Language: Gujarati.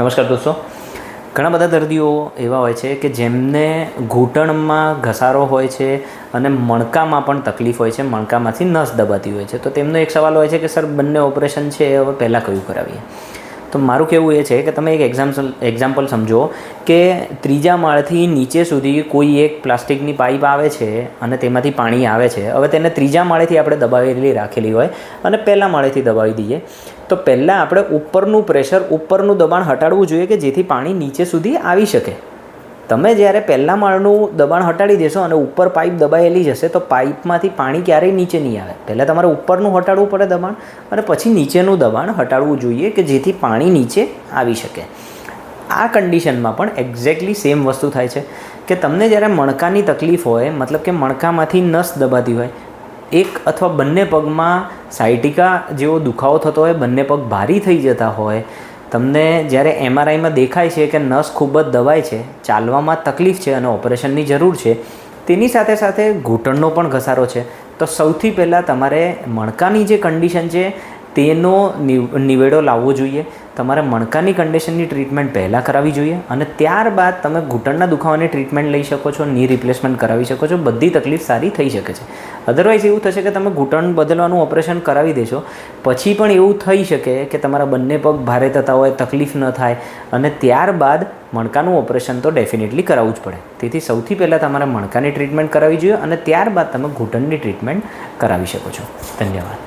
નમસ્કાર દોસ્તો. ઘણા બધા દર્દીઓ એવા હોય છે કે જેમને ઘૂંટણમાં ઘસારો હોય છે અને મણકામાં પણ તકલીફ હોય છે, મણકામાંથી નસ દબાતી હોય છે. તો તેમનો એક સવાલ હોય છે કે, સર, બંને ઓપરેશન છે, હવે પહેલાં કયું કરાવીએ? તો મારું કહેવું એ છે કે તમે એક એક્ઝામ્પલ એક્ઝામ્પલ સમજો કે ત્રીજા માળથી નીચે સુધી કોઈ એક પ્લાસ્ટિકની પાઇપ આવે છે અને તેમાંથી પાણી આવે છે. હવે તેને ત્રીજા માળેથી આપણે દબાવેલી રાખેલી હોય અને પહેલાં માળેથી દબાવી દઈએ. તો પહેલાં આપણે ઉપરનું પ્રેશર ઉપરનું દબાણ હટાડવું જોઈએ કે જેથી પાણી નીચે સુધી આવી શકે. તમે જ્યારે પહેલાં માળનું દબાણ હટાડી દેશો અને ઉપર પાઇપ દબાયેલી જશે, તો પાઇપમાંથી પાણી ક્યારેય નીચે નહીં આવે. પહેલાં તમારે ઉપરનું હટાડવું પડે દબાણ અને પછી નીચેનું દબાણ હટાડવું જોઈએ કે જેથી પાણી નીચે આવી શકે. આ કન્ડિશનમાં પણ એક્ઝેક્ટલી સેમ વસ્તુ થાય છે કે તમને જ્યારે મણકાની તકલીફ હોય, મતલબ કે મણકામાંથી નસ દબાતી હોય, એક અથવા બંને પગમાં સાયટિકા જેવો દુખાવો થતો હોય, બંને પગ ભારી થઈ જતા હોય તમને જ્યારે એમઆરઆઈમાં દેખાય છે કે નસ ખૂબ જ દબાય છે, ચાલવામાં તકલીફ છે અને ઓપરેશનની જરૂર છે, તેની સાથે સાથે ઘૂંટણનો પણ ઘસારો છે. તો સૌથી પહેલાં તમારે મણકાની જે કન્ડિશન છે, તેનો નિવ- નિવેડો લાવવો જોઈએ. તમારે મણકાની કન્ડિશનની ટ્રીટમેન્ટ પહેલાં કરાવવી જોઈએ અને ત્યારબાદ તમે ઘૂંટણના દુખાવાની ટ્રીટમેન્ટ લઈ શકો છો ની રિપ્લેસમેન્ટ કરાવી શકો છો. બધી તકલીફ સારી થઈ શકે છે. અધરવાઇઝ એવું થશે કે તમે ઘૂંટણ બદલવાનું ઓપરેશન કરાવી દેશો. પછી પણ એવું થઈ શકે કે તમારા બંને પગ ભારે થતા હોય, તકલીફ ન થાય અને ત્યારબાદ મણકાનું ઓપરેશન તો ડેફિનેટલી કરાવવું જ પડે. તેથી સૌથી પહેલાં તમારે મણકાની ટ્રીટમેન્ટ કરાવવી જોઈએ અને ત્યારબાદ તમે ઘૂંટણની ટ્રીટમેન્ટ કરાવી શકો છો. ધન્યવાદ.